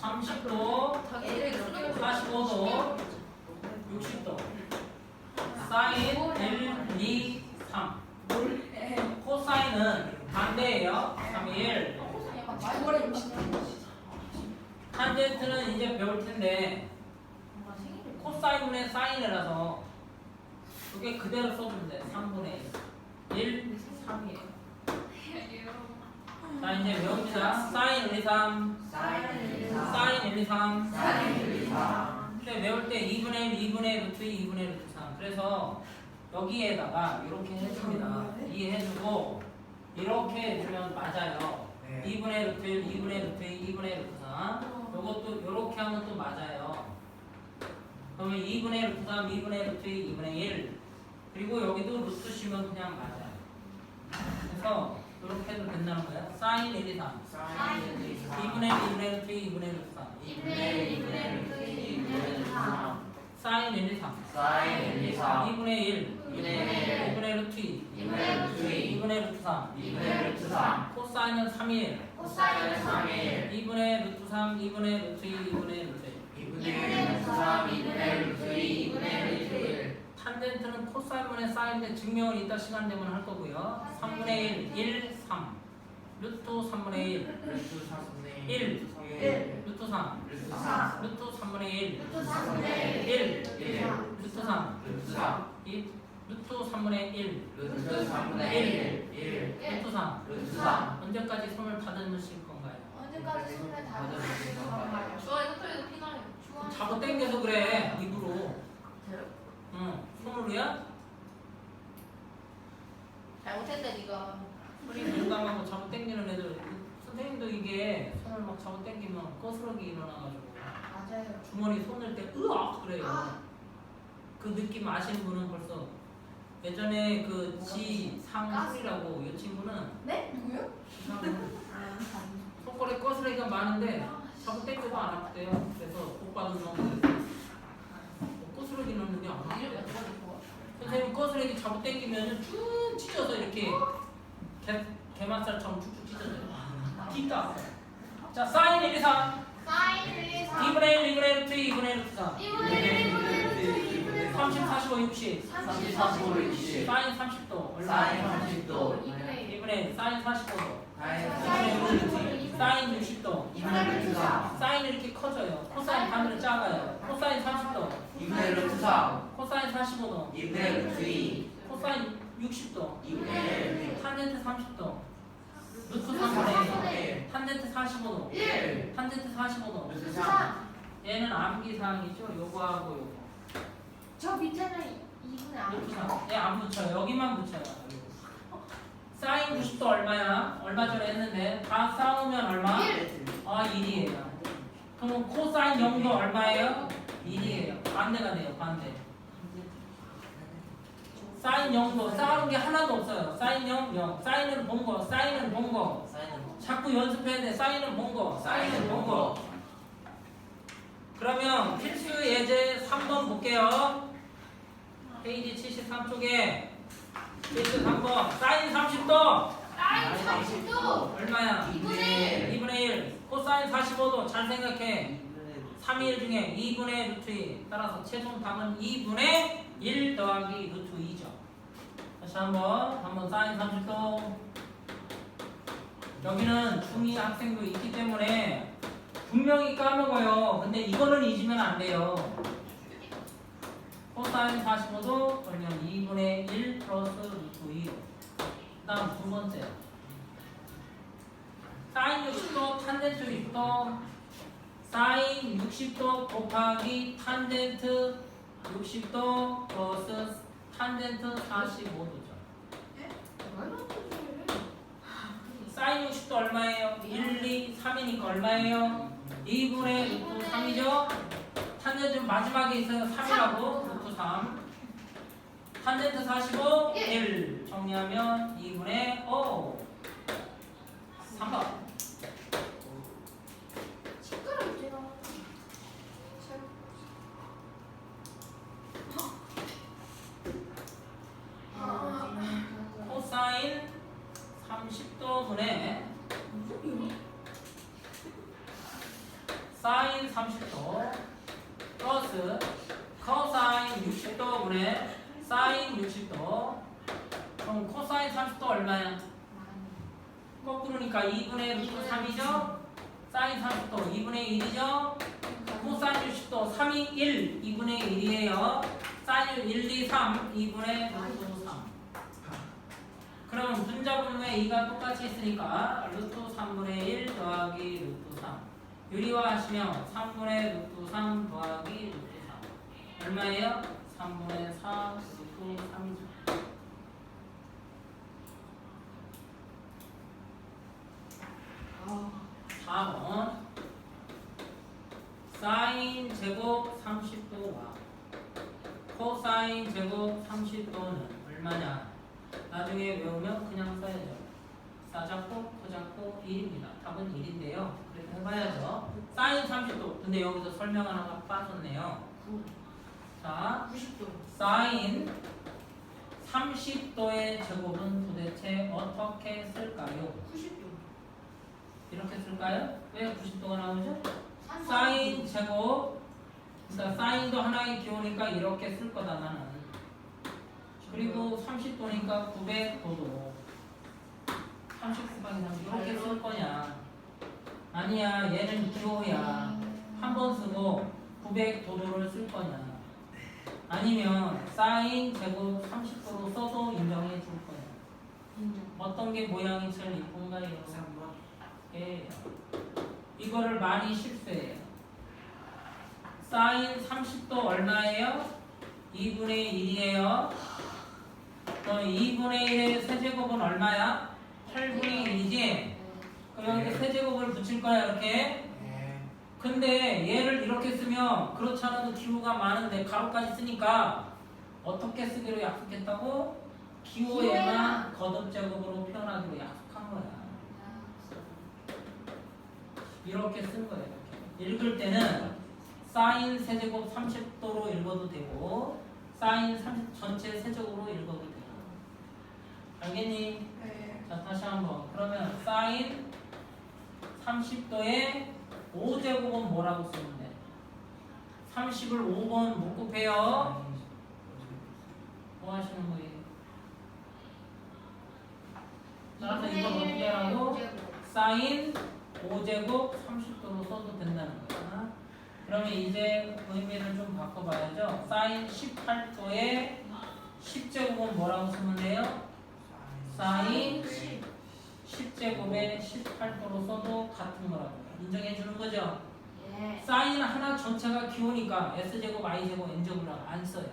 30도, 자기들이 45도, 60도. 사인 1, 2, 3. 코사인은 반대예요. 3, 1. 주말에 60. 탄젠트는 이제 배울 텐데 코사인분의 사인이라서 그게 그대로 써주면 돼. 3분의 1. 1, 3이에요. 자 이제 외웁니다. 사인 1, 2, 3. 사인 1, 2, 3. 근데 외울 때 2분의 1, 2분의 1 루트 2, 2분의 1 루트 3. 그래서 여기에다가 이렇게 해줍니다. 이해해주고 이렇게 해주면 맞아요. 2분의 루트 1, 2분의 루트 2, 2분의 루트 3. 요것도 이렇게 하면 또 맞아요. 그러면 2분의 루트 3, 2분의 루트 2, 2분의 1. 그리고 여기도 루트 씌면 그냥 맞아요. 그래서 이렇게 해도 된다는 거예요. 사인 1, 2, 3. 2분의 1, 2분의 루트 2, 2분의 루트 3. 사인 1, 2, 3. 2분의 1. 2분의 루트 2. 2분의 루트 3. 코사인은 3이에요. 2분의 루트 3, 2분의 루트 2, 2분의 루트 1. 탄젠트는 코사인분의 사인인데 증명을 이따 시간 되면 할 거고요. 3분의 1, 1, 3. 루트 3분의 1, 1, 루트 3. 루트 3분의 1, 1, 루트 3. 이 루트 3분의 1, 루트 3. 언제까지 손을 다듬으실 건가요? 언제까지 손에 닿을 건가요? 주아 이거 털려도 피나요. 자꾸 당겨서 그래. 응, 손으로야? 잘못했네 네가. 손이 민감하고 자꾸 당기는 애들. 선생님도 이게 손을 막 자꾸 당기면 거스러기 일어나가지고 맞아요. 주머니 손을 때 으악 그래요. 그 느낌 아시는 분은 벌써 예전에 그 지상술이라고 이 친구는 네? 누구요? 손가락에 거스러기가 많은데 자꾸 당겨도 안 아프대요. 그래서 복 받은 놈들 거스러기 넣는 게안 이름 아프대요. 선생님 거스러기 자꾸 당기면 쭉 찢어서 이렇게 게, 게맛살처럼 쭉쭉 찢어져요. 찢다. 자 사인 1, 2, 3 2분의 1, 2분의 1, 2, 2분의 1, 2, 3 30, 45, 60 사인 30도. 얼마? 2분의 1 사인 45도. 사인 60도. 사인이 이렇게 커져요. 코사인 반으로 작아요. 코사인 30도. 코사인 45도. 코사인 60도. 탄젠트 30도. 루트 3분의 1 탄젠트 45도. 탄젠트 45도. 얘는 암기사항이죠. 요거하고 요거. 저 밑에는 2분의 안 루트 3 얘안 붙여요. 여기만 붙여요 사인 90도 얼마야? 얼마 전에 했는데 다 싸우면 얼마? 아 1이에요. 그럼 코사인 0도 얼마예요? 1이에요. 반대가 돼요 반대. 사인 0도 싸우는 게 하나도 없어요. 사인 0, 0 사인은 본거 사인은 본거. 자꾸 연습해야 돼. 사인은 본거 사인은 본거. 그러면 필수 예제 3번 볼게요. 페이지 73쪽에 필수 3번. 사인 30도. 얼마야? 2분의 1 코사인 45도 잘 생각해. 3일 중에 2분의 루트 2 따라서 최종 답은 2분의 1 더하기 루트 2죠. 다시 한번 한번 사인 30도. 여기는 중2 학생도 있기 때문에 분명히 까먹어요. 근데 이거는 잊으면 안 돼요 코사인 45도 그러면 2분의 1 플러스 루트 2 다음 두 번째. 사인 60도 탄젠트 60도 사인 60도 곱하기 탄젠트 60도 플러스 탄젠트 45도죠. 사인 60도 얼마예요? 1, 2, 3이니까 얼마예요? 2분의 루트 3이죠? 탄젠트 마지막에 있어요 3이라고. 루트 3 탄젠트 45 1 정리하면 2분의 5 3번. 코사인 30도 분의 사인 30도 플러스 60도분의 사인 60도 그럼 코사인 30도 얼마야? 거꾸로니까 2분의 루트 3이죠? 사인 30도 2분의 1이죠? 코사인 60도 3이 1 2분의 1이에요 사인 1, 2, 3 2분의 루트 3 그러면 분자분모에 2가 똑같이 있으니까 루트 3분의 1 더하기 루트 3 유리화 하시면 3분의 루트 3 더하기 루트 3 얼마예요? 3분의 4 루트 3이죠 아, 4번 사인 제곱 30도와. 코사인 제곱 30도는 얼마냐? 나중에 외우면 그냥 써야죠. 싸잡고 코잡고 1입니다. 답은 1인데요. 그래서 해봐야죠. 사인 30도. 근데 여기서 설명 하나가 빠졌네요 자 90도. 사인 30도의 제곱은 도대체 어떻게 쓸까요? 90도. 이렇게 쓸까요? 왜 90도가 나오죠? 사인 제곱 그러니까 사인도 하나의 기호니까 이렇게 쓸 거다 나는 그리고 30도니까 900도도 30 곱하기 30 이렇게 쓸 거냐 아니야 얘는 기호야 한 번 쓰고 900도도를 쓸 거냐 아니면 사인 제곱 30도로 써도 인정해 줄 인정. 어떤 게 모양이 제일 이쁜가요? 예. 이거를 많이 실수해요. 사인 30도 얼마예요? 2분의 1이에요. 그럼 2분의 1의 세제곱은 얼마야? 8분의 1이지? 그럼 여기 세제곱을 붙일 거야 이렇게. 근데 얘를 이렇게 쓰면 그렇지 않아도 기호가 많은데 가로까지 쓰니까 어떻게 쓰기로 약속했다고? 기호에만 기호에만. 거듭 제곱으로 표현하기로 약속한 거야. 이렇게 쓴 거예요. 이렇게. 읽을 때는 사인 세제곱 30도로 읽어도 되고 사인 30 전체 세제곱으로 읽어도 돼요. 알겠니? 네. 자 다시 한번 그러면 사인 30도에 5제곱은 뭐라고 돼? 30을 5번 묶급해요. 뭐 하시는 거예요? 따라서 이건 어떻게 하라고? 사인 5제곱 30도로 써도 된다는 거야. 그러면 이제 의미를 좀 바꿔봐야죠. 사인 18도에 10제곱은 뭐라고 쓰면 돼요? 사인 10제곱에 18도로 써도 같은 거라고 인정해 주는 거죠. 예. 사인 하나 전체가 기호니까 S제곱, I제곱, N제곱이라고 안 써요.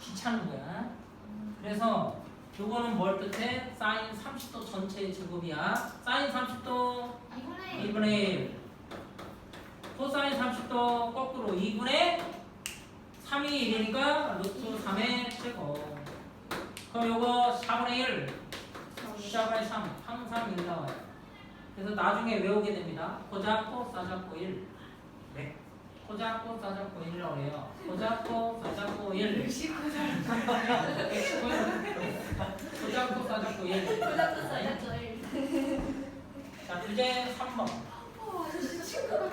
귀찮은 거야. 그래서 요거는 뭘 뜻해? 사인 30도 전체의 제곱이야. 사인 30도 이번에 2분의 1 코사인 30도 거꾸로 2분의 3이 1이니까 루트 3의 제곱 그럼 요거 4분의 1 4분의 3 항상 1 나와요 그래서 나중에 외우게 됩니다 고잡고 싸잡고 1 네? 고잡고 싸잡고 1이라고 해요 고잡고 싸잡고 1 고잡고 싸잡고 1 부담도 써야죠. 일. 자 주제 3번 어, 아저씨 친구 같아.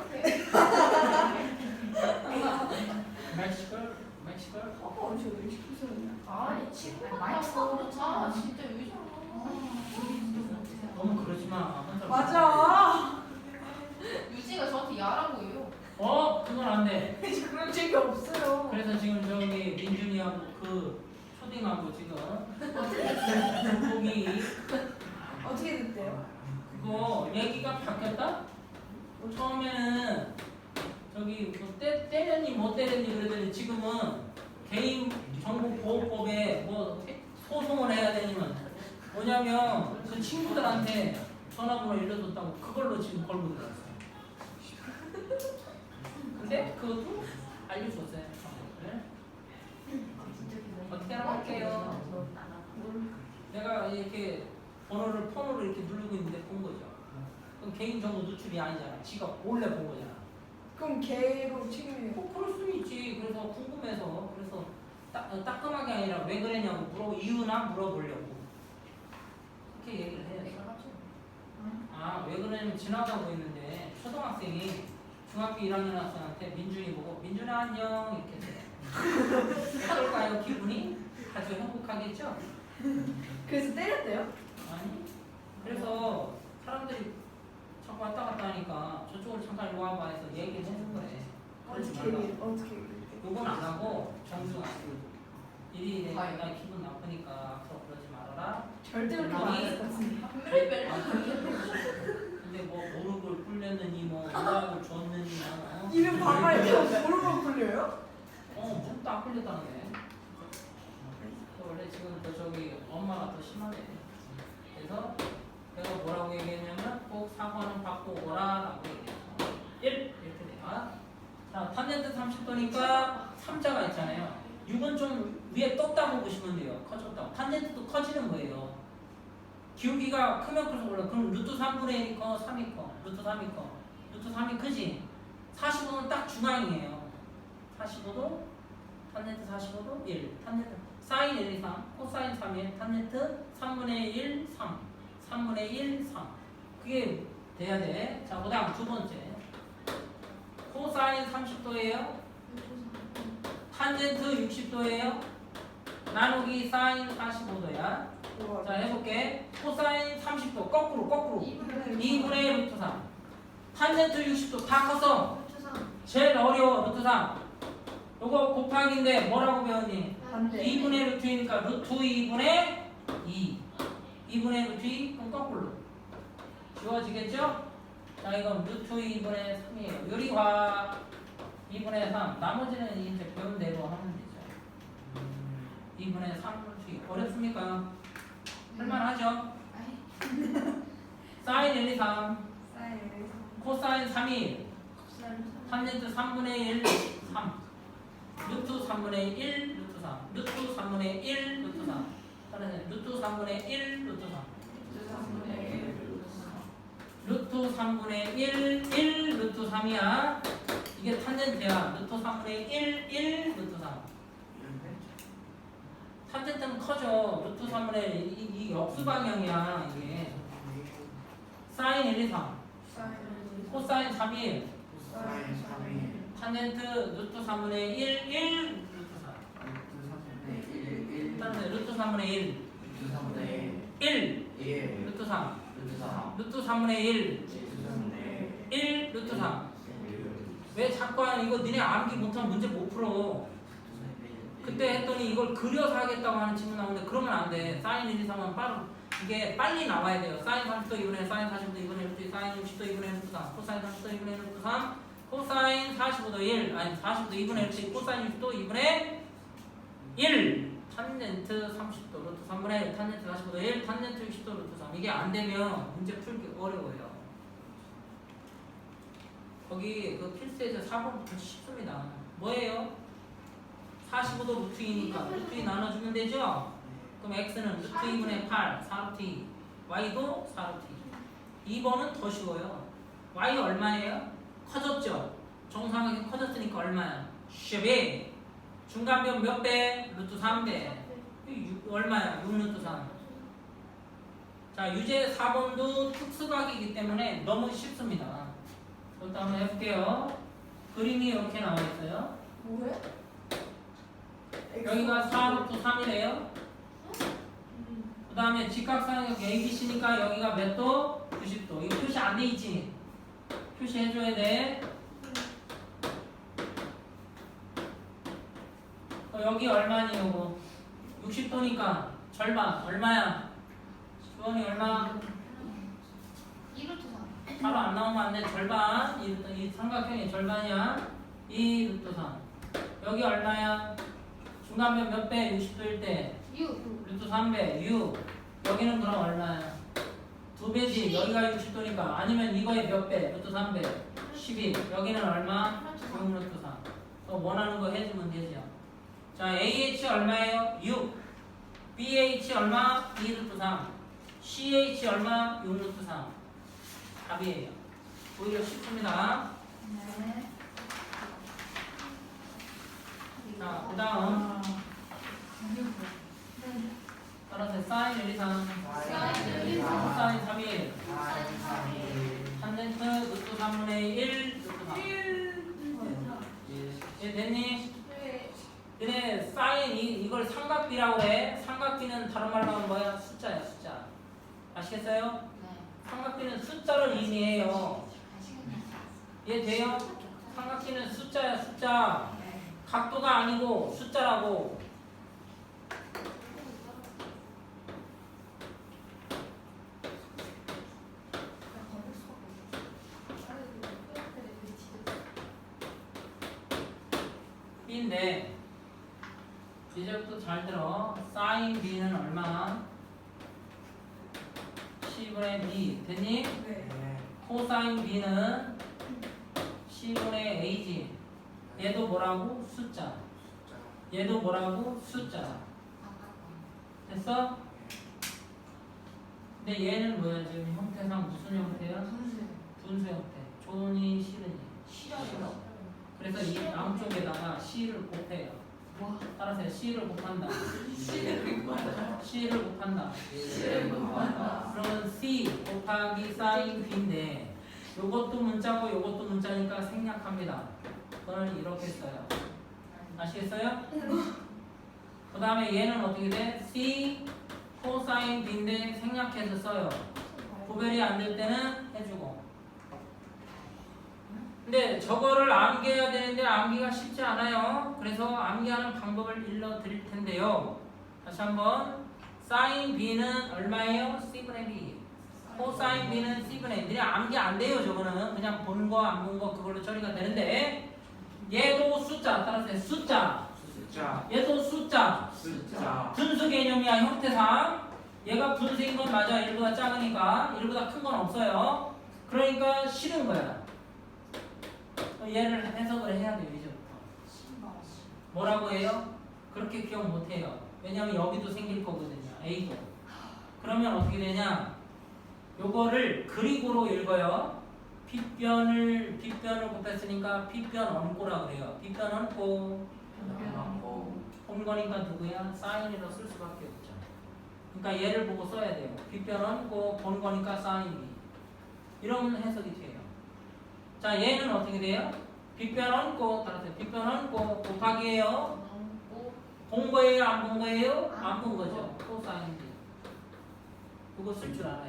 멕시컬 멕시컬 아빠 언제 왜 싶으셨냐? 아니 친구 같다고 써. 그렇잖아 진짜 왜 저러 너무 그러지 마 맞아. 유지가 저한테 야라고 해요 어 그건 안 돼 그런 적이 없어요. 그래서 지금 저기 민준이하고 그 초딩하고 지금 거기 어떻게 됐대요? 그거 얘기가 바뀌었다? 뭐 처음에는 저기 뭐 때, 때렸니 못 때렸니 그러더니 지금은 개인 정보 보호법에 뭐 소송을 해야 되니면 뭐냐면 그 친구들한테 전화번호 일러줬다고 그걸로 지금 걸고 들어왔어요. 근데 그것도 알려줬어요. 네? 어떻게 하라고 할게요. 내가 이렇게 번호를 폰으로 이렇게 누르고 있는데 본 거죠. 그럼 개인정보 누출이 아니잖아. 지가 몰래 본 거잖아. 그럼 걔로 책임이 뭐 그럴 수는 있지. 그래서 궁금해서 그래서 따, 어, 따끔하게 아니라 왜 그랬냐고 물어 이유나 물어보려고 그렇게 얘기를 해요. 아 왜 그러냐면 지나가고 있는데 초등학생이 중학교 1학년 학생한테 민준이 보고 민준아 안녕 이렇게 돼. 어떨까요 기분이? 아주 행복하겠죠? 그래서 때렸대요? 아니 그래서 사람들이 자꾸 왔다 갔다 하니까 저쪽으로 잠깐 와봐 해서 얘기를 해준 거래 그러지 어떻게 말라 어떻게? 요건 안 하고 정중하 일이 내가 아유. 기분 나쁘니까 앞으로 그러지 말아라 절대 그렇게 아니. 말할 것 같은데. 멜멜. 아, 근데 뭐 무릎을 꿇렸느니 뭐 뭐하고 줬느니 뭐 이름 반말해서 모르고 풀려요? 어 무릎도 안 꿇렸다는데 원래 지금 또 저기 엄마가 더 심하대 그래서 내가 뭐라고 얘기했냐면 꼭 사과는 받고 오라 라고 얘기했어 1 이렇게 돼요 자 탄젠트 30도니까 3자가 있잖아요 6은 좀 위에 떴다고 보시면 돼요. 커졌다고. 탄젠트도 커지는 거예요. 기울기가 크면 클수록 올라. 그럼 루트 3분의 1이 커? 3이 커? 루트 3이 커? 루트 3이 크지? 45도는 딱 중앙이에요. 45도 탄젠트 45도 1 탄젠트 사인 1 이상 코사인 3일. 탄젠트 3분의 1 3 3분의 1 3 그게 돼야 돼 자 그 다음 두 번째. 코사인 30도예요? 탄젠트 60도예요 나누기 사인 45도야. 우와. 자 해볼게. 코사인 30도. 거꾸로 거꾸로. 2분의 1 루트 3 탄젠트 60도 다 컸어. 제일 어려워 루트 3 요거 곱하기인데 뭐라고 배웠니? 반대. 2분의 루트 2니까 루트 2분의 2 2분의 루트 2 그럼 거꾸로. 지워지겠죠? 자 이건 루트 2분의 3이에요. 요리화 2분의 3 나머지는 이제 배운 대로 하면 되죠 2분의 3 루트 2 어렵습니까? 할만하죠? 사인 1, 2, 3 사인. 코사인 3, 2 탄젠트 3분의 1, 3 루트 3분의 1, 루트 3 루트 3분의 1, 루트 3 따라서 루트 3분의 1, 루트 3 루트 3분의 1, 1, 루트 3이야. 이게 탄젠트야. 루트 3분의 1, 1, 루트 3 탄젠트는 커져. 루트 3분의 1, 이, 이 역수 방향이야 이게. 사인 1, 2, 3 사인. 코사인 3, 1 사인. 사인. 탄젠트 루트 3분의 1, 1, 루트 3 따라서 루트 3분의 1, 1, 루트 3 루트 3분의 1, 1, 루트 3 왜 자꾸 하는 이거 니네 암기 못하면 문제 못 풀어 그때 했더니 이걸 그려서 하겠다고 하는 친구 나오는데 그러면 안 돼. 사인 1, 2, 3은 빠르 이게 빨리 나와야 돼요. 사인 30도 2분의 1, 사인 40도 2분의 1, 루트 2, 사인 60도 2분의 1, 루트 3 코사인 30도 2분의 1, 루트 3 코사인 45도 1 아니 40도 2분의 1, 루트 2 코사인 60도 2분의 1 탄젠트 30도 루트 3분의 1 탄젠트 45도 1 탄젠트 60도 루트 3 이게 안 되면 문제 풀기 어려워요. 거기 그 필수에서 4번부터 쉽습니다. 뭐예요? 45도 루트 2니까 루트 2 나눠주면 되죠? 그럼 x는 루트 2분의 8 4루트 2 y도 4루트 2 2번은 더 쉬워요 y 얼마예요? 커졌죠? 정상하게 커졌으니까 얼마야? 10이 중간변 몇 배? 루트 3배 이 유- 얼마야? 6루트 3 자, 유제 4번도 특수각이기 때문에 너무 쉽습니다. 일단 한번 해볼게요. 그림이 이렇게 나와 있어요. 뭐해? 여기가 4 루트 3이래요. 그 다음에 직각삼각 ABC니까 여기가 몇 도? 90도. 이거 표시 안 돼 있지? 표시해줘야 돼. 어, 여기 얼마니 요거? 60도니까 절반 얼마야? 주원이 얼마? 바로 안 나오면 안 돼. 절반. 이, 이 삼각형의 절반이야. 2 루트 3. 여기 얼마야? 중간면 몇 배? 60도일 때. 루트 3배. 6. 여기는 그럼 얼마야? 두 배지. 여기가 60도니까. 아니면 이거의 몇 배? 루트 3배. 12. 여기는 얼마? 6 루트 3. 또 원하는 거 해주면 되죠. 자, AH 얼마예요? 6. BH 얼마? 2 루트 3. CH 얼마? 6 루트 3. 답이에요. 오히려 쉽습니다. 자, 그 다음. 따라서 사인 1, 2, 3. 사인 3, 1. 탄젠트 루트 3분의 1 루트 3. 됐니? 네. 얘네 사인 이, 이걸 삼각비라고 해. 삼각비는 다른 말로 하면 뭐야? 숫자야 숫자. 아시겠어요? 네. 삼각비는 숫자를 의미해요. 이해 돼요? 삼각비는 숫자야 숫자. 네. 각도가 아니고 숫자라고. B인데 이제부터 잘 들어. 사인 B는 얼마? 10분의 B 됐니? 네. 코사인 B는 10분의 A지. 얘도 뭐라고? 숫자. 얘도 뭐라고? 숫자. 됐어? 근데 얘는 뭐야? 지금 형태상 무슨 형태야? 분수 형태. 좋으니 싫으니. 싫어요. 그래서 이 양쪽에다가 C를 곱해요. 와. 따라서 C를 곱한다. C를 곱한다. 그러면 C 곱하기 사인 B인데 요것도 문자고 요것도 문자니까 생략합니다. 그거는 이렇게 써요. 아시겠어요? 그 다음에 얘는 어떻게 돼? C 코사인 B인데 생략해서 써요. 구별이 안 될 때는 해주고. 근데 저거를 암기해야 되는데 암기가 쉽지 않아요. 그래서 암기하는 방법을 일러 드릴 텐데요. 다시 한번 사인 B는 얼마예요? C분의 B. 코사인 B는 C분의 B. 그냥 암기 안 돼요. 저거는 그냥 본 거 안 본 거 그걸로 처리가 되는데 얘도 숫자 따라서 숫자. 숫자. 얘도 숫자. 숫자. 분수 개념이야 형태상 얘가 분수인 건 맞아 1보다 작으니까 1보다 큰 건 없어요 그러니까 싫은 거야 얘를 해석을 해야 돼요 이제부터 뭐라고 해요? 그렇게 기억 못 해요 왜냐면 여기도 생길 거거든요 A도 그러면 어떻게 되냐 요거를 그리고로 읽어요 빗변을 빗변을 곱했으니까 빗변 얹고라 그래요 빗변 얹고 본 거니까 누구야? 사인이라 쓸 수밖에 없죠. 그러니까 얘를 보고 써야 돼요. 빗변은 꼭본 거니까 사인이. 이런 해석이 돼요. 자, 얘는 어떻게 돼요? 빗변은 꼭 따라서 빗변은 꼭 곱하기예요. 본 거예요? 안 본 거예요? 안 본 거죠. 코사인이. 그거 쓸 줄 알아야 돼요.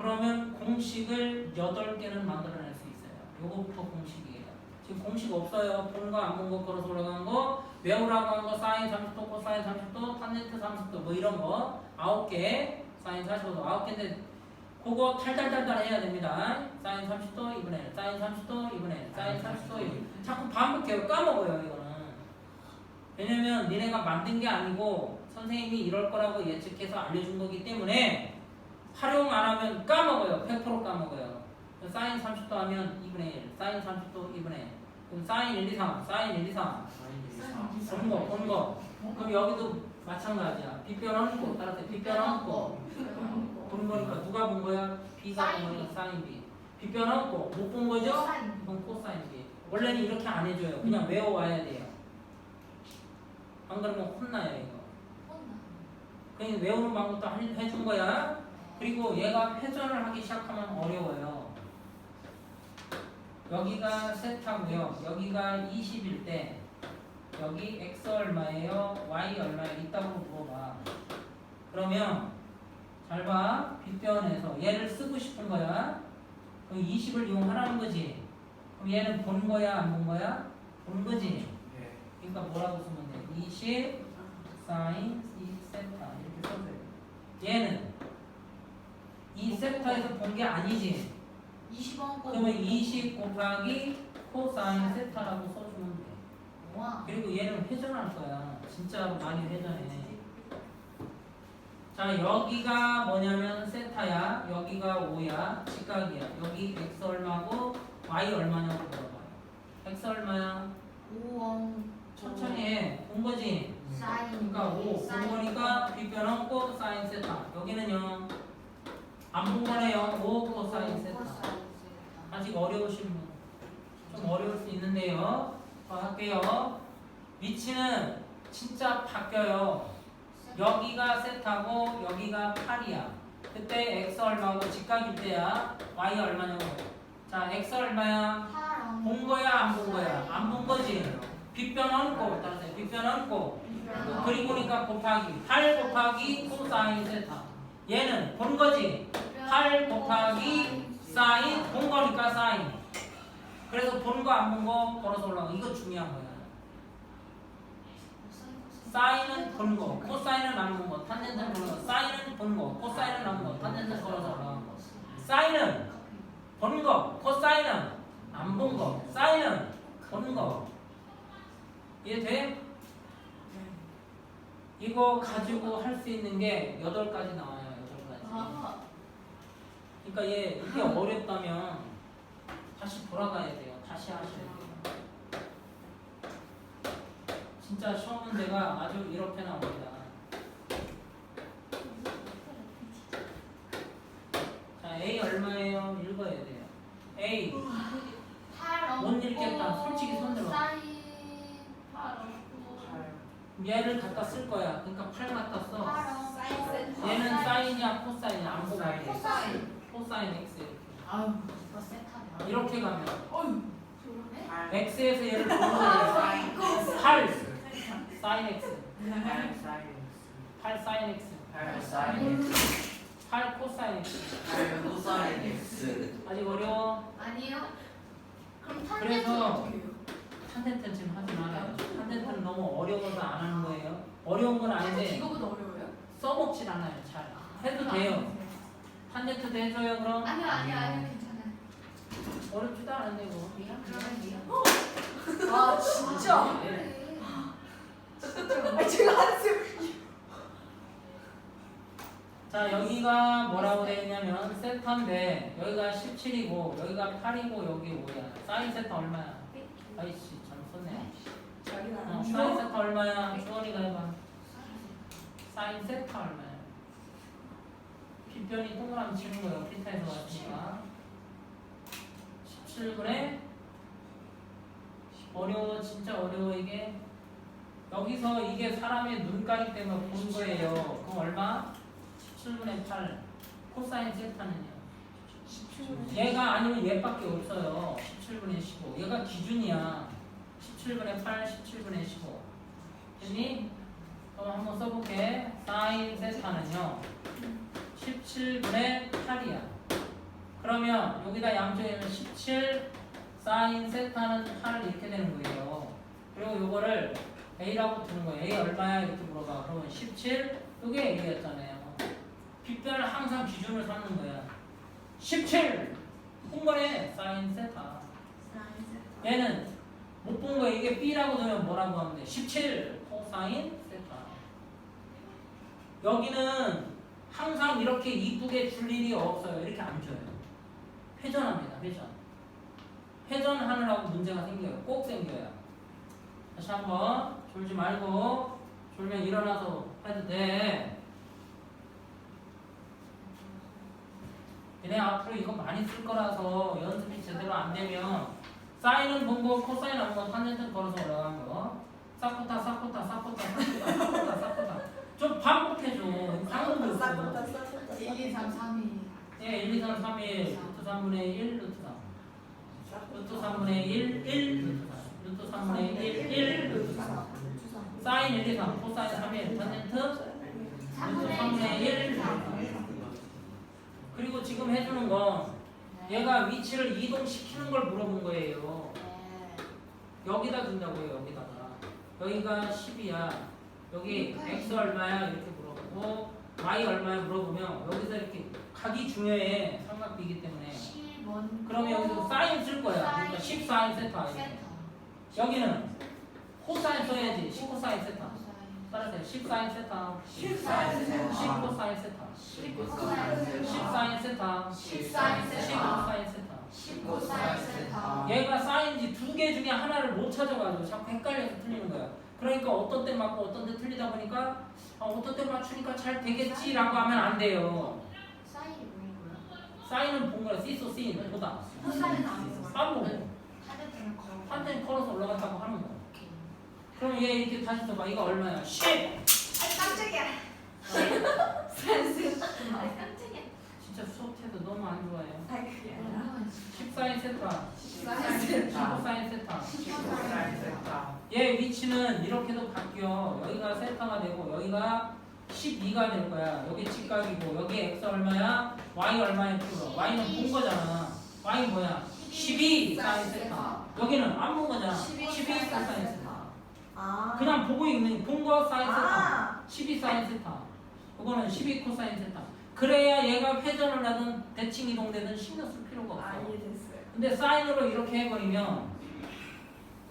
그러면 공식을 8개는 만들어낼 수 있어요. 요거부터 공식이에요. 지금 공식 없어요. 본 거, 안 본 거, 걸어서 올라간 거, 외우라고 한 거, 사인 30도, 코사인 30도, 탄젠트 30도, 뭐 이런 거, 9개, 사인 45도, 9개인데, 그거 탈탈탈탈 해야 됩니다. 사인 30도, 2분의 1, 사인 30도, 2분의 1, 사인 30도, 2분의 1. 자꾸 반복해요. 까먹어요, 이거는. 왜냐면 니네가 만든 게 아니고, 선생님이 이럴 거라고 예측해서 알려준 거기 때문에, 활용 안 하면 까먹어요. 100% 까먹어요. 사인 30도 하면 2분의 1, 사인 30도 2분의 1. 그럼 사인 1, 2, 3, 사인 1, 2, 3. 본 거, 본 거. 그럼 여기도 마찬가지야. 빗변 얹고, 따라서 빗변 얹고. 본 거니까 누가 본 거야? B가 본 거니까 사인 B. 빗변 얹고, 못 본 거죠? 이건 코사인 B. 원래는 이렇게 안 해줘요. 그냥 외워와야 돼요. 안 그러면 혼나요, 이거. 그냥 외우는 방법도 한- 해준 거야. 그리고 얘가 회전을 하기 시작하면 어려워요. 여기가 세타고요. 여기가 20일 때 여기 x 얼마예요? y 얼마예요? 이따고 물어봐. 그러면 잘 봐. 빗변에서 얘를 쓰고 싶은 거야. 그럼 20을 이용하라는 거지. 그럼 얘는 본 거야, 안 본 거야? 본 거지. 네. 그러니까 뭐라고 쓰면 돼? 20 사인 2 세타 이렇게 써줘요. 얘는 이 세타에서 본 게 아니지. 20원 그러면 20 곱하기 코사인 세타라고 써주면 돼. 와. 그리고 얘는 회전할 거야. 진짜로 많이 회전해. 자 여기가 뭐냐면 세타야. 여기가 5야. 직각이야. 여기 x 얼마고 y 얼마냐고 물어봐요. x 얼마야? 5원. 천천히 해. 본 거지? 사인. 그러니까 5. 본 거니까 빗변 얹고 사인 세타. 여기는요. 거네요. 5 코사인 세타. 아직 어려우신 분. 좀 어려울 수 있는데요. 더 할게요. 위치는 진짜 바뀌어요. 여기가 세타고 여기가 8이야. 그때 x 얼마고 직각일 때야. y 얼마냐고. 자, x 얼마야? 8원. 본 거야 안 본 거야? 안 본 거지. 빗변 얹고 따라서 빗변 얹고 그리고니까 곱하기 8 곱하기 코사인 세타. 얘는 본 거지. 8 곱하기 사인 본 거니까 사인. 그래서 본 거 안 본 거 걸어서 올라가. 이거 중요한 거야. 사인은 본 거, 코사인은 안 본 거, 탄젠트는 본 거. 사인은 본 거, 코사인은 안 본 거, 탄젠트 걸어서 올라간 거. 사인은 본 거, 코사인은 안 본 거, 사인은 본 거. 이해 돼? 이거 가지고 할 수 있는 게 8가지 나와요. 8가지. 아, 그러니까 얘 이게 어렵다면 다시 돌아가야 돼요. 다시 하셔야 돼요. 진짜 시험 문제가 아주 이렇게 나옵니다. 자, A 얼마예요? 읽어야 돼요. A 못 읽겠다. 솔직히 손 들어. 사인 8 없고 얘를 갖다 쓸 거야. 그러니까 8 갖다 써. 8 얘는 사인이야, 코사인이야? 안 보고 코사인. 돼. 코사인 코사인 X 아유 세타냐 이렇게 가면 어휴 그러네 X에서 얘를 보는 거예요. 8 사인 X 8 사인 X 8 코사인 X 아직 어려워? 아니요 그럼 탄젠트 그래서 어떻게 해요? 탄젠트는 지금 하지 말아요 탄젠트는 너무 어려워서 안 하는 거예요 어려운 건 탄젠트 아닌데 이거보다 어려워요? 써먹질 않아요 잘. 해도 돼요. 탄젠트도 해줘요 그럼? 아니요 아니요 아니요 괜찮아요. 어렵지도 않은데 뭐. 미안 그러면 미안 아 진짜? 네. 아 제가 한숨 자 여기가 뭐라고 되어 있냐면 세타인데 여기가 17이고 여기가 8이고 여기 5야? 사인 세타 얼마야? 아이씨 잘못 썼네. 자기는 어, 안 사인 죽어? 세타 얼마야? 주원이가 해봐 사인 세타 얼마야? 빗변이 동그라미 치는 거예요. 피타에서 왔으니까. 17분에 어려워 진짜 어려워 이게. 여기서 이게 사람의 눈가리 때문에 본 거예요. 그럼 얼마? 17분의 8 코사인 세타는요? 얘가 아니면 얘밖에 없어요. 17분의 15 얘가 기준이야. 17분의 8 17분의 15 됐니? 그럼 한번 써볼게. 사인 세타는요. 17분의 8이야. 그러면 여기다 양쪽에는 17 사인 세타는 8 이렇게 되는 거예요. 그리고 요거를 A라고 두는 거예요. A 얼마야? 이렇게 물어봐. 그러면 17 이게 A였잖아요. 빗변을 항상 기준을 삼는 거야. 17한 번에 사인 세타. 얘는 못 본 거야 이게 B라고 두면 뭐라고 하면 돼? 17 코사인 여기는 항상 이렇게 이쁘게 줄 일이 없어요. 이렇게 안 줘요. 회전합니다. 회전. 회전하느라고 문제가 생겨요. 꼭 생겨요. 다시 한번 졸지 말고 졸면 일어나서 해도 돼. 얘네 앞으로 이거 많이 쓸 거라서 연습이 제대로 안 되면 사인은 본거 코사인 안 보고 탄젠트 걸어서 올라간 거. 사코타 사코타 사코타 사코타 사코타 사코타 좀 반복해줘. 싸웠다 1, 2, 3, 3이 예, 1, 2, 3, 3, 1 루트 3분의 1 루트 3 루트 3분의 1 1 루트 3 루트 3분의 1 1 루트 3 사인 1, 2, 3 코사인 3, 1 탄젠트 루트 3분의 1 루트 3 그리고 지금 해주는 건 얘가 위치를 이동시키는 걸 물어본 거예요. 여기다 준다고요, 여기다가. 여기가 10이야. 여기 x 얼마야? 이렇게 물어보고 y 얼마야? 물어보면 여기서 이렇게 각이 중요해. 삼각비이기 때문에. 10원 그러면 여기서 사인 쓸 거야. 그러니까 10 사인 세타 이렇게. 여기는 코사인 써야지. 10 코사인 세타. 따라서 10 사인 세타. 10 사인 세타. 10 코사인 세타. 10 사인 세타. 10 10 사인 세타 코사인 세타. 19 사인 세타 얘가 사인지 두 개 중에 하나를 못 찾아가지고 자꾸 헷갈려서 틀리는 거야. 그러니까 어떤 때 맞고 어떤 때 틀리다 보니까 아, 어떤 때 맞추니까 잘 되겠지라고 하면 안 돼요. 사인이 뭐예요? 사인은 본 거야. 시소 씬 보다. 코사인은 안 보고 탄젠트는 걸어 한땐 걸어서 올라갔다고 하는 거야. 그럼 얘 이렇게 다시 써봐. 이거 얼마야? 10. 아 깜짝이야 아니 깜짝이야 진짜 수업 태도 너무 안 좋아요. 아 그게 아니라 슈퍼사인 센터. 세타. 슈퍼사인 센터. 얘 위치는 이렇게도 바뀌어. 여기가 센터가 되고 여기가 12가 될 거야. 여기 직각이고 여기 x 얼마야? y 얼마야? 풀어. y는 본 거잖아. y 뭐야? 12 사인 센터. 여기는 안 본 거잖아. 12 사인 세타. 아. 그냥 보고 있는 본거 사인 센터. 12 사인 센터. 그거는 12 코사인 센터. 그래야 얘가 회전을 하든 대칭 이동되든 신경 쓸 필요가 없어. 아, 이해됐어. 근데 사인으로 이렇게 해버리면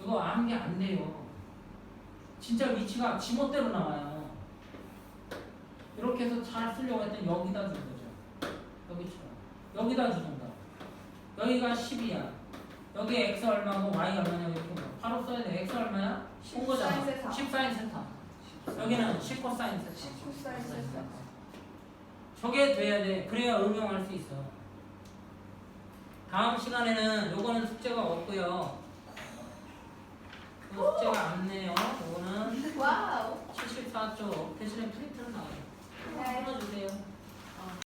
이거 아는 게 안 돼요. 진짜 위치가 지멋대로 나와요. 이렇게 해서 잘 쓰려고 했더니 여기다 준 거죠. 여기처럼. 여기다 주던가. 여기가 10이야. 여기 x 얼마고 y 얼마냐 이렇게 봐. 바로 써야 돼. x 얼마야? 본 거잖아. 10 사인 세타. 10 사인 세타. 여기는 10 코사인 세타. 19 사인 세타. 저게 돼야 돼. 그래야 응용할 수 있어. 다음 시간에는 요거는 숙제가 없고요. 이거 숙제가 안 내요. 요거는 와우. 74쪽 대신에 프린트는 나와요. 네. 풀어주세요.